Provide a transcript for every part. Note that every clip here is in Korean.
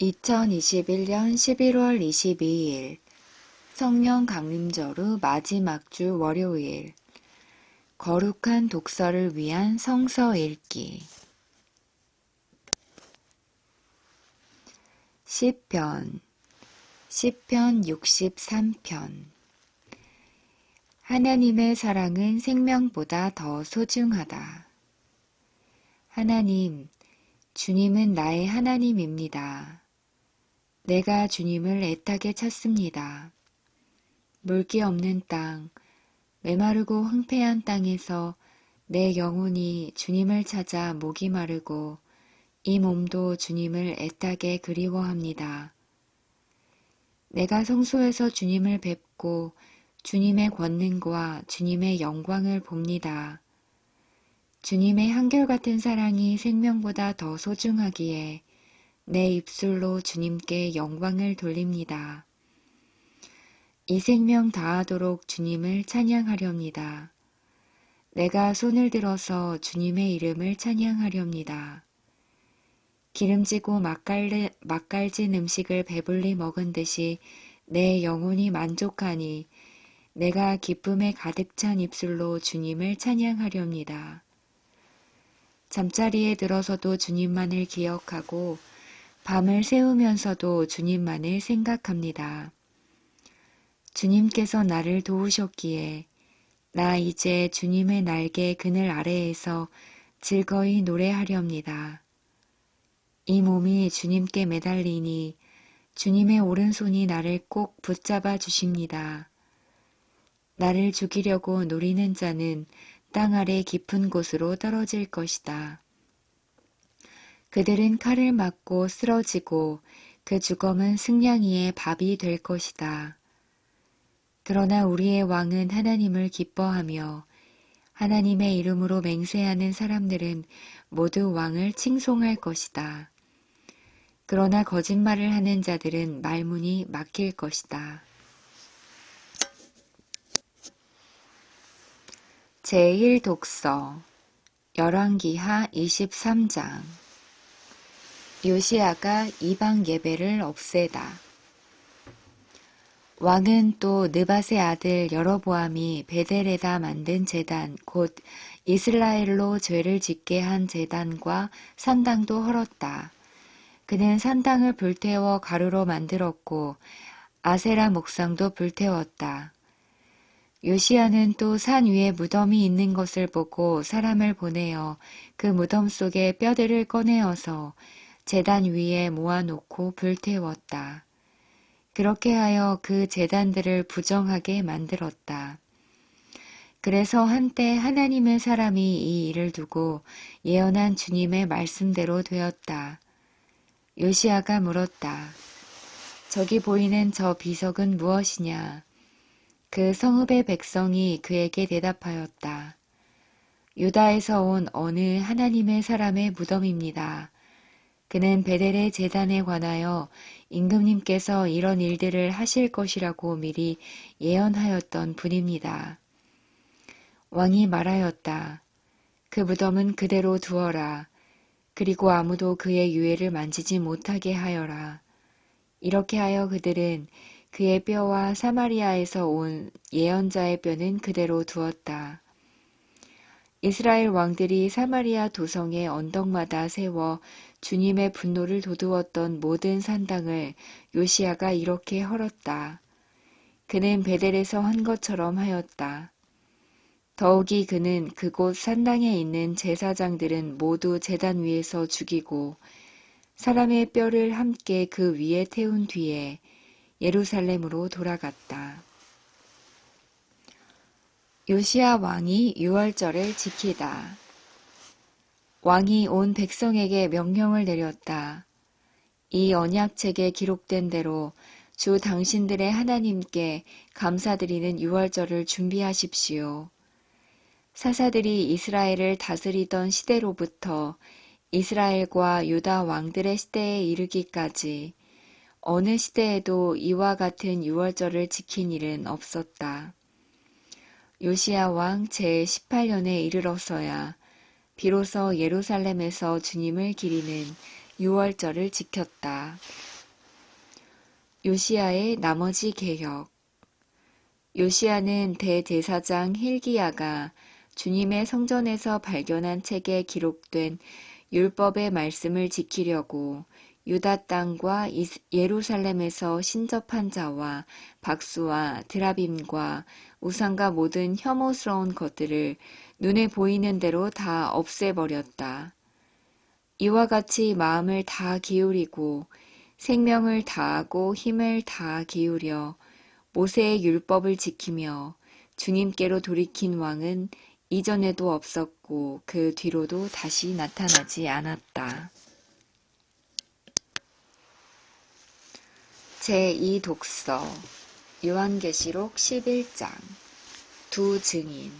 2021년 11월 22일 성령 강림절 후 마지막 주 월요일 거룩한 독서를 위한 성서 읽기 시편 시편 63편 하나님의 사랑은 생명보다 더 소중하다. 하나님, 주님은 나의 하나님입니다. 내가 주님을 애타게 찾습니다. 물기 없는 땅, 메마르고 황폐한 땅에서 내 영혼이 주님을 찾아 목이 마르고 이 몸도 주님을 애타게 그리워합니다. 내가 성소에서 주님을 뵙고 주님의 권능과 주님의 영광을 봅니다. 주님의 한결같은 사랑이 생명보다 더 소중하기에 내 입술로 주님께 영광을 돌립니다. 이 생명 다하도록 주님을 찬양하렵니다. 내가 손을 들어서 주님의 이름을 찬양하렵니다. 기름지고 맛깔, 맛깔진 음식을 배불리 먹은 듯이 내 영혼이 만족하니 내가 기쁨에 가득 찬 입술로 주님을 찬양하렵니다. 잠자리에 들어서도 주님만을 기억하고 밤을 새우면서도 주님만을 생각합니다. 주님께서 나를 도우셨기에 나 이제 주님의 날개 그늘 아래에서 즐거이 노래하렵니다. 이 몸이 주님께 매달리니 주님의 오른손이 나를 꼭 붙잡아 주십니다. 나를 죽이려고 노리는 자는 땅 아래 깊은 곳으로 떨어질 것이다. 그들은 칼을 맞고 쓰러지고 그 죽음은 승냥이의 밥이 될 것이다. 그러나 우리의 왕은 하나님을 기뻐하며 하나님의 이름으로 맹세하는 사람들은 모두 왕을 칭송할 것이다. 그러나 거짓말을 하는 자들은 말문이 막힐 것이다. 제1독서 열왕기하 23장 요시아가 이방 예배를 없애다. 왕은 또 느밧의 아들 여로보암이 베델에다 만든 제단 곧 이스라엘로 죄를 짓게 한 제단과 산당도 헐었다. 그는 산당을 불태워 가루로 만들었고 아세라 목상도 불태웠다. 요시아는 또 산 위에 무덤이 있는 것을 보고 사람을 보내어 그 무덤 속에 뼈들을 꺼내어서 재단 위에 모아놓고 불태웠다. 그렇게 하여 그 재단들을 부정하게 만들었다. 그래서 한때 하나님의 사람이 이 일을 두고 예언한 주님의 말씀대로 되었다. 요시아가 물었다. 저기 보이는 저 비석은 무엇이냐? 그 성읍의 백성이 그에게 대답하였다. 유다에서 온 어느 하나님의 사람의 무덤입니다. 그는 베델의 재단에 관하여 임금님께서 이런 일들을 하실 것이라고 미리 예언하였던 분입니다. 왕이 말하였다. 그 무덤은 그대로 두어라. 그리고 아무도 그의 유해를 만지지 못하게 하여라. 이렇게 하여 그들은 그의 뼈와 사마리아에서 온 예언자의 뼈는 그대로 두었다. 이스라엘 왕들이 사마리아 도성의 언덕마다 세워 주님의 분노를 돋우었던 모든 산당을 요시아가 이렇게 헐었다. 그는 베델에서 한 것처럼 하였다. 더욱이 그는 그곳 산당에 있는 제사장들은 모두 재단 위에서 죽이고 사람의 뼈를 함께 그 위에 태운 뒤에 예루살렘으로 돌아갔다. 요시아 왕이 유월절을 지키다. 왕이 온 백성에게 명령을 내렸다. 이 언약책에 기록된 대로 주 당신들의 하나님께 감사드리는 유월절을 준비하십시오. 사사들이 이스라엘을 다스리던 시대로부터 이스라엘과 유다 왕들의 시대에 이르기까지 어느 시대에도 이와 같은 유월절을 지킨 일은 없었다. 요시야 왕 제18년에 이르러서야 비로소 예루살렘에서 주님을 기리는 유월절을 지켰다. 요시아의 나머지 개혁 요시아는 대제사장 힐기야가 주님의 성전에서 발견한 책에 기록된 율법의 말씀을 지키려고 유다 땅과 예루살렘에서 신접한 자와 박수와 드라빔과 우상과 모든 혐오스러운 것들을 눈에 보이는 대로 다 없애버렸다. 이와 같이 마음을 다 기울이고 생명을 다하고 힘을 다 기울여 모세의 율법을 지키며 주님께로 돌이킨 왕은 이전에도 없었고 그 뒤로도 다시 나타나지 않았다. 제2독서 요한계시록 11장 두 증인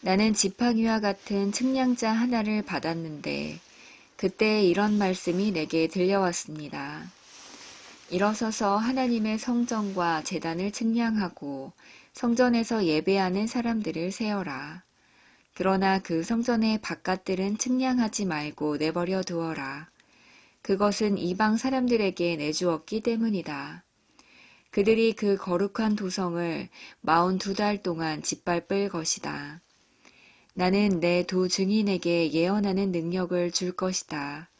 나는 지팡이와 같은 측량자 하나를 받았는데 그때 이런 말씀이 내게 들려왔습니다. 일어서서 하나님의 성전과 재단을 측량하고 성전에서 예배하는 사람들을 세어라. 그러나 그 성전의 바깥들은 측량하지 말고 내버려 두어라. 그것은 이방 사람들에게 내주었기 때문이다. 그들이 그 거룩한 도성을 마흔 두 달 동안 짓밟을 것이다. 나는 내 두 증인에게 예언하는 능력을 줄 것이다.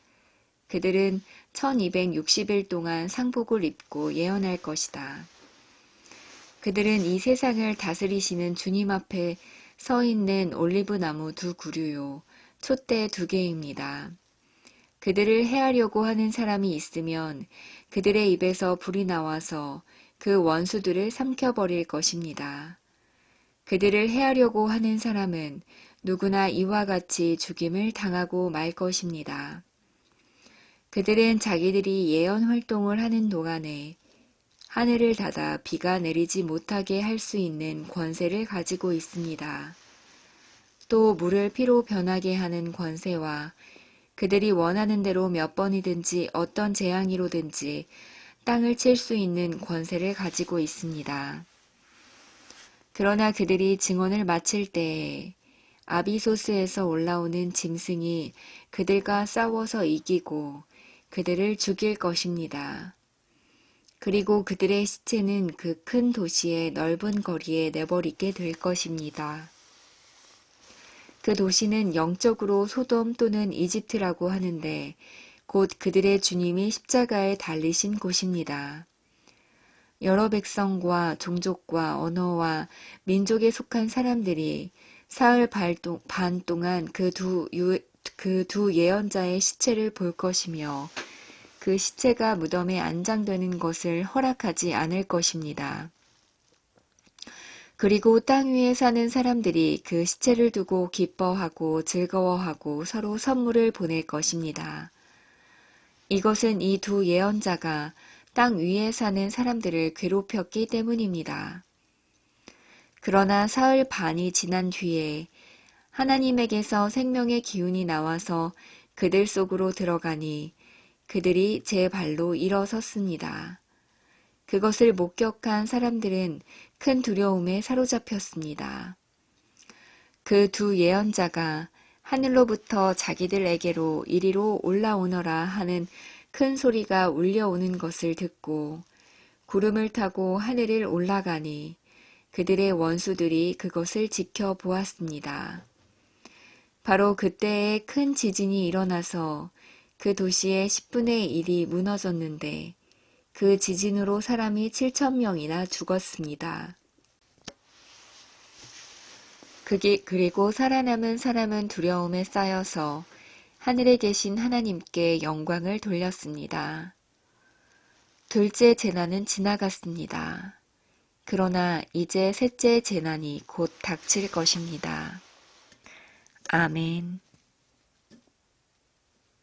그들은 1260일 동안 상복을 입고 예언할 것이다. 그들은 이 세상을 다스리시는 주님 앞에 서 있는 올리브 나무 두 구류요, 촛대 두 개입니다. 그들을 해하려고 하는 사람이 있으면 그들의 입에서 불이 나와서 그 원수들을 삼켜버릴 것입니다. 그들을 해하려고 하는 사람은 누구나 이와 같이 죽임을 당하고 말 것입니다. 그들은 자기들이 예언 활동을 하는 동안에 하늘을 닫아 비가 내리지 못하게 할 수 있는 권세를 가지고 있습니다. 또 물을 피로 변하게 하는 권세와 그들이 원하는 대로 몇 번이든지 어떤 재앙이로든지 땅을 칠 수 있는 권세를 가지고 있습니다. 그러나 그들이 증언을 마칠 때에 아비소스에서 올라오는 짐승이 그들과 싸워서 이기고 그들을 죽일 것입니다. 그리고 그들의 시체는 그 큰 도시의 넓은 거리에 내버리게 될 것입니다. 그 도시는 영적으로 소돔 또는 이집트라고 하는데 곧 그들의 주님이 십자가에 달리신 곳입니다. 여러 백성과 종족과 언어와 민족에 속한 사람들이 사흘 반 동안 그두 그 두 예언자의 시체를 볼 것이며 그 시체가 무덤에 안장되는 것을 허락하지 않을 것입니다. 그리고 땅 위에 사는 사람들이 그 시체를 두고 기뻐하고 즐거워하고 서로 선물을 보낼 것입니다. 이것은 이 두 예언자가 땅 위에 사는 사람들을 괴롭혔기 때문입니다. 그러나 사흘 반이 지난 뒤에 하나님에게서 생명의 기운이 나와서 그들 속으로 들어가니 그들이 제 발로 일어섰습니다. 그것을 목격한 사람들은 큰 두려움에 사로잡혔습니다. 그 두 예언자가 하늘로부터 자기들에게로 이리로 올라오너라 하는 큰 소리가 울려오는 것을 듣고 구름을 타고 하늘을 올라가니 그들의 원수들이 그것을 지켜보았습니다. 바로 그때에 큰 지진이 일어나서 그 도시의 10분의 1이 무너졌는데 그 지진으로 사람이 7천명이나 죽었습니다. 그게 그리고 살아남은 사람은 두려움에 쌓여서 하늘에 계신 하나님께 영광을 돌렸습니다. 둘째 재난은 지나갔습니다. 그러나 이제 셋째 재난이 곧 닥칠 것입니다. 아멘.